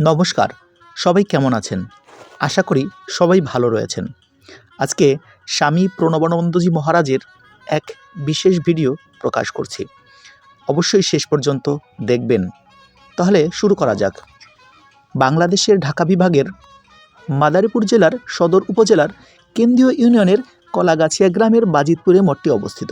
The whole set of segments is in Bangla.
নমস্কার, সবাই কেমন আছেন? আশা করি সবাই ভালো রয়েছেন। আজকে স্বামী প্রণবানন্দজি মহারাজের এক বিশেষ ভিডিও প্রকাশ করছি। অবশ্যই শেষ পর্যন্ত দেখবেন। তাহলে শুরু করা যাক। বাংলাদেশের ঢাকা বিভাগের মাদারীপুর জেলার সদর উপজেলার কেন্দ্রীয় ইউনিয়নের কলাগাছিয়া গ্রামের বাজিতপুরে মঠটি অবস্থিত।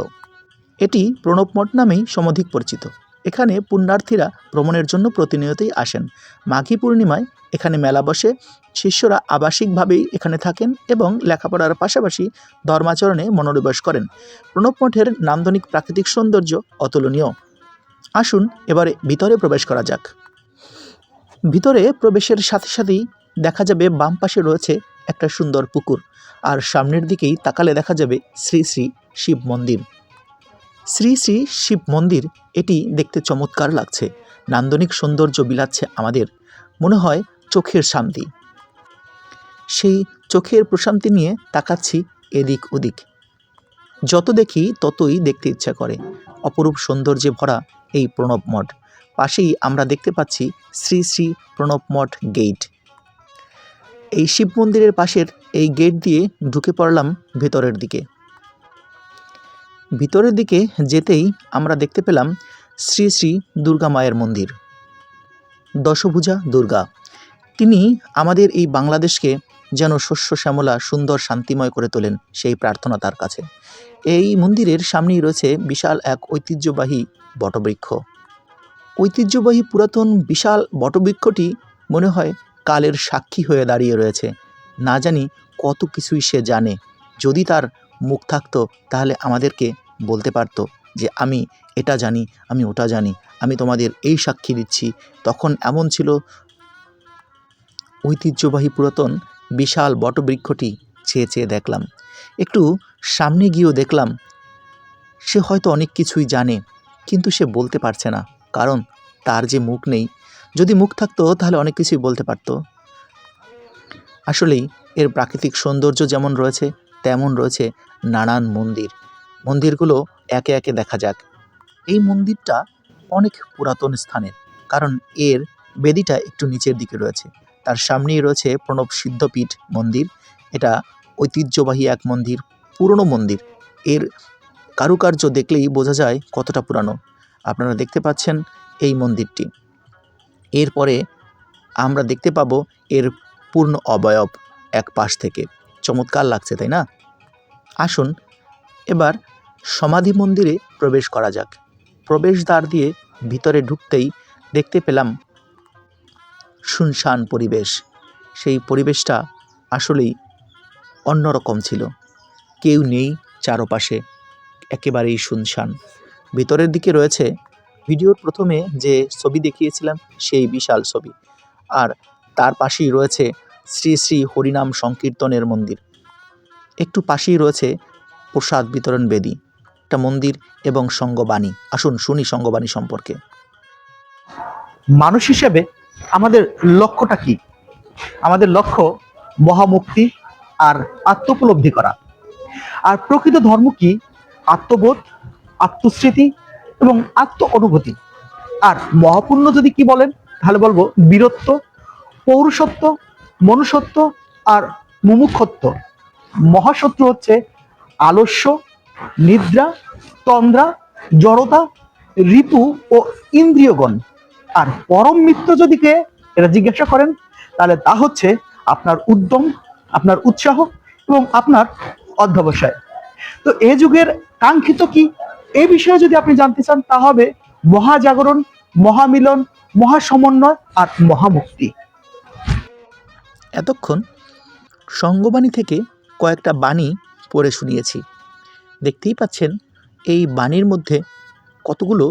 এটি প্রণব মঠ নামেই সমধিক পরিচিত। এখানে পুণ্যার্থীরা ভ্রমণের জন্য প্রতিনিয়তই আসেন। মাঘী পূর্ণিমায় এখানে মেলা বসে, শিষ্যরা আবাসিকভাবেই এখানে থাকেন এবং লেখাপড়ার পাশাপাশি ধর্মাচরণে মনোনিবেশ করেন। প্রণব মঠের নান্দনিক প্রাকৃতিক সৌন্দর্য অতুলনীয়। আসুন এবারে ভিতরে প্রবেশ করা যাক। ভিতরে প্রবেশের সাথে সাথেই দেখা যাবে বাম পাশে রয়েছে একটা সুন্দর পুকুর। আর সামনের দিকেই তাকালে দেখা যাবে শ্রী শ্রী শিব মন্দির। শ্রী শ্রী শিব মন্দির, এটি দেখতে চমৎকার লাগছে। নান্দনিক সৌন্দর্য বিলাচ্ছে আমাদের। মনে হয় চোখের শান্তি। সেই চোখের প্রশান্তি নিয়ে তাকাচ্ছি এদিক ওদিক। যত দেখি ততই দেখতে ইচ্ছা করে। অপরূপ সৌন্দর্যে ভরা এই প্রণব মঠ। পাশেই আমরা দেখতে পাচ্ছি শ্রী শ্রী প্রণব মঠ গেট এই শিব মন্দিরের পাশের এই গেট দিয়ে ঢুকে পড়লাম ভেতরের দিকে। ভিতরের দিকে যেতেই আমরা দেখতে পেলাম শ্রী শ্রী দুর্গা মায়ের মন্দির। দশভুজা দুর্গা। তিনি আমাদের এই বাংলাদেশকে যেন শস্য, শ্যামলা, সুন্দর, শান্তিময় করে তোলেন সেই প্রার্থনা তার কাছে। এই মন্দিরের সামনেই রয়েছে বিশাল এক ঐতিহ্যবাহী বটবৃক্ষ। ঐতিহ্যবাহী পুরাতন বিশাল বটবৃক্ষটি মনে হয় কালের সাক্ষী হয়ে দাঁড়িয়ে রয়েছে। না জানি কত কিছুই সে জানে। যদি তার মুখ থাকতো, তাহলে আমাদেরকে বলতে পারতো যে, আমি এটা জানি, আমি ওটা জানি, আমি তোমাদের এই সাক্ষী দিচ্ছি। তখন এমন ছিল ঐতিহ্যবাহী পুরাতন বিশাল বটবৃক্ষটি চেয়ে চেয়ে দেখলাম। একটু সামনে গিয়েও দেখলাম, সে হয়তো অনেক কিছুই জানে, কিন্তু সে বলতে পারছে না, কারণ তার যে মুখ নেই। যদি মুখ থাকতো, তাহলে অনেক কিছুই বলতে পারতো। আসলেই, এর প্রাকৃতিক সৌন্দর্য যেমন রয়েছে তেমন রয়েছে নানান মন্দির। মন্দিরগুলো একে একে দেখা যাক। এই মন্দিরটা অনেক পুরাতন স্থানের, কারণ এর বেদিটা একটু নিচের দিকে রয়েছে। তার সামনেই রয়েছে প্রণব সিদ্ধপীঠ মন্দির। এটা ঐতিহ্যবাহী এক মন্দির, পুরনো মন্দির। এর কারুকার্য দেখলেই বোঝা যায় কতটা পুরানো। আপনারা দেখতে পাচ্ছেন এই মন্দিরটি। এরপরে আমরা দেখতে পাবো এর পূর্ণ অবয়ব এক পাশ থেকে। চমৎকার লাগছে, তাই না? আসুন, এবার সমাধি মন্দিরে প্রবেশ করা যাক। প্রবেশদ্বার দিয়ে ভিতরে ঢুকতেই দেখতে পেলাম শুনশান পরিবেশ। সেই পরিবেশটা আসলেই অন্যরকম ছিল। কেউ নেই চারপাশে, একেবারেই শুনশান। ভিতরের দিকে রয়েছে ভিডিওর প্রথমে যে ছবি দেখিয়েছিলাম, সেই বিশাল ছবি। আর তার পাশেই রয়েছে শ্রী শ্রী হরিনাম সংকীর্তনের মন্দির। একটু পাশেই রয়েছে প্রসাদ বিতরণ বেদী, একটা মন্দির এবং সঙ্গবাণী। আসুন শুনি সঙ্গবাণী সম্পর্কে। মানুষ হিসেবে আমাদের লক্ষ্যটা কি? আমাদের লক্ষ্য মহামুক্তি আর আত্মোপলব্ধি করা। আর প্রকৃত ধর্ম কি? আত্মবোধ, আত্মস্মৃতি এবং আত্ম অনুভূতি আর মহাপুণ্য যদি কি বলেন, তাহলে বলব বীরত্ব, পৌরুষত্ব মনুষ্যত্ব আর মুমুক্ষত্ব। মহাশত্রু হচ্ছে আলস্য, নিদ্রা, তন্দ্রা, জড়তা রিপু ও ইন্দ্রিয়গণ। আর পরম মিত্র যদি কে এটা জিজ্ঞাসা করেন, তাহলে তা হচ্ছে আপনার উদ্যম, আপনার উৎসাহ এবং আপনার অধ্যবসায়। তো এ যুগের কাঙ্ক্ষিত কি? এ বিষয়ে যদি আপনি জানতে চান, তা হবে মহাজাগরণ, মহামিলন, মহাসমন্বয় আর মহামুক্তি। এতক্ষণ সঙ্গবাণী থেকে কয়েকটা বাণী পড়ে শুনিয়েছি। দেখতেই পাচ্ছেন এই বাণীর মধ্যে কতগুলো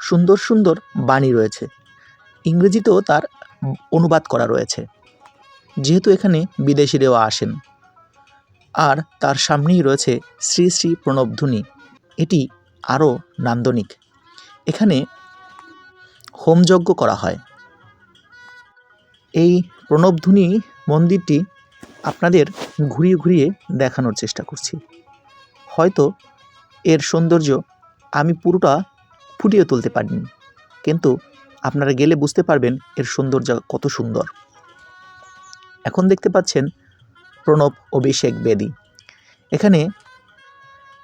সুন্দর সুন্দর বাণী রয়েছে। ইংরেজিতেও তার অনুবাদ করা রয়েছে। যেহেতু এখানে বিদেশিরাও আসেন। আর তার সামনেই রয়েছে শ্রী শ্রী প্রণবধ্বনি এটি আরও নান্দনিক। এখানে হোমযজ্ঞ করা হয়। এই প্রণবধ্বনি মন্দিরটি আপনাদের ঘুরিয়ে ঘুরিয়ে দেখানোর চেষ্টা করছি। হয়তো এর সৌন্দর্য আমি পুরোটা ফুটিয়ে তুলতে পারিনি, কিন্তু আপনারা গেলে বুঝতে পারবেন এর সৌন্দর্য কত সুন্দর। এখন দেখতে পাচ্ছেন প্রণব অভিষেক বেদী। এখানে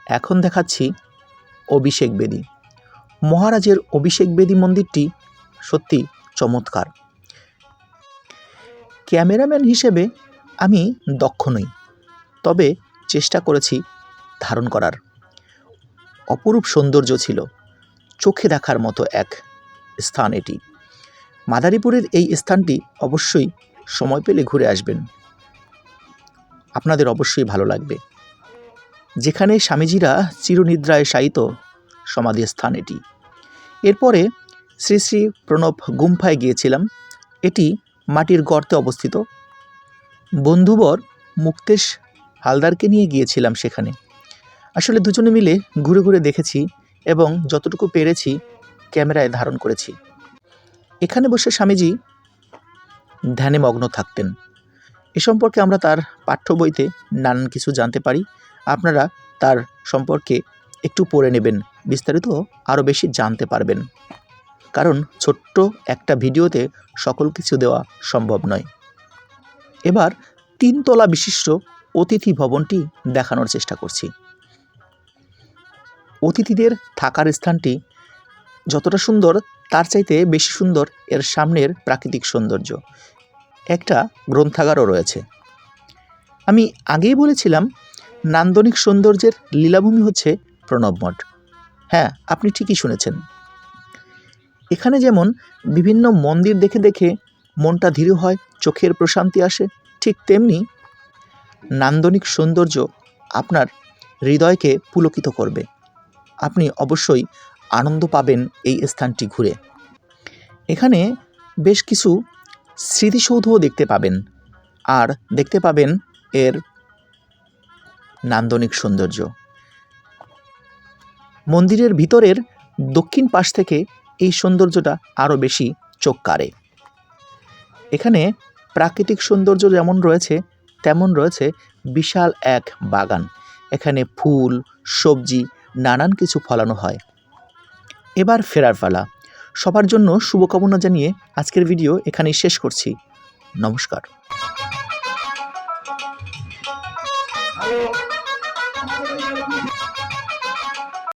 এখন দেখাচ্ছি অভিষেক বেদী। মহারাজের অভিষেক বেদী মন্দিরটি সত্যি চমৎকার। ক্যামেরাম্যান হিসেবে আমি দক্ষ নই, তবে চেষ্টা করেছি ধারণ করার। অপরূপ সৌন্দর্য ছিল, চোখে দেখার মতো এক স্থান এটি। মাদারীপুরের এই স্থানটি অবশ্যই সময় পেলে ঘুরে আসবেন। আপনাদের অবশ্যই ভালো লাগবে। যেখানে স্বামীজিরা চিরনিদ্রায় শায়িত সমাধি স্থান এটি। এরপরে শ্রী শ্রী প্রণব গুম্ফায় গিয়েছিলাম। এটি মাটির গর্তে অবস্থিত। বন্ধুবর মুক্তেশ হালদারকে নিয়ে গিয়েছিলাম সেখানে। আসলে দুজনে মিলে ঘুরে ঘুরে দেখেছি এবং যতটুকু পেরেছি ক্যামেরায় ধারণ করেছি। এখানে বসে স্বামীজি ধ্যানে মগ্ন থাকতেন। এ সম্পর্কে আমরা তার পাঠ্য বইতে নানান কিছু জানতে পারি। আপনারা তার সম্পর্কে একটু পড়ে নেবেন। বিস্তারিত আরও বেশি জানতে পারবেন। কারণ ছোট্ট একটা ভিডিওতে সকল কিছু দেওয়া সম্ভব নয়। এবার তিনতলা বিশিষ্ট অতিথি ভবনটি দেখানোর চেষ্টা করছি। অতিথিদের থাকার স্থানটি যতটা সুন্দর, তার চাইতে বেশি সুন্দর এর সামনের প্রাকৃতিক সৌন্দর্য। একটা গ্রন্থাগারও রয়েছে। আমি আগেই বলেছিলাম, নান্দনিক সৌন্দর্যের লীলাভূমি হচ্ছে প্রণব মঠ। হ্যাঁ আপনি ঠিকই শুনেছেন। এখানে যেমন বিভিন্ন মন্দির দেখে দেখে মনটা ধীর হয়, চোখের প্রশান্তি আসে, ঠিক তেমনি নান্দনিক সৌন্দর্য আপনার হৃদয়কে পুলকিত করবে। আপনি অবশ্যই আনন্দ পাবেন এই স্থানটি ঘুরে। এখানে বেশ কিছু স্মৃতিসৌধও দেখতে পাবেন। আর দেখতে পাবেন এর নান্দনিক সৌন্দর্য। মন্দিরের ভিতরের দক্ষিণ পাশ থেকে এই সৌন্দর্যটা আরও বেশি চোখ কাড়ে। এখানে প্রাকৃতিক সৌন্দর্য যেমন রয়েছে, তেমন রয়েছে বিশাল এক বাগান। এখানে ফুল, সবজি, নানান কিছু ফলানো হয়। এবার ফেরার পালা। সবার জন্য শুভকামনা জানিয়ে আজকের ভিডিও এখানেই শেষ করছি। নমস্কার।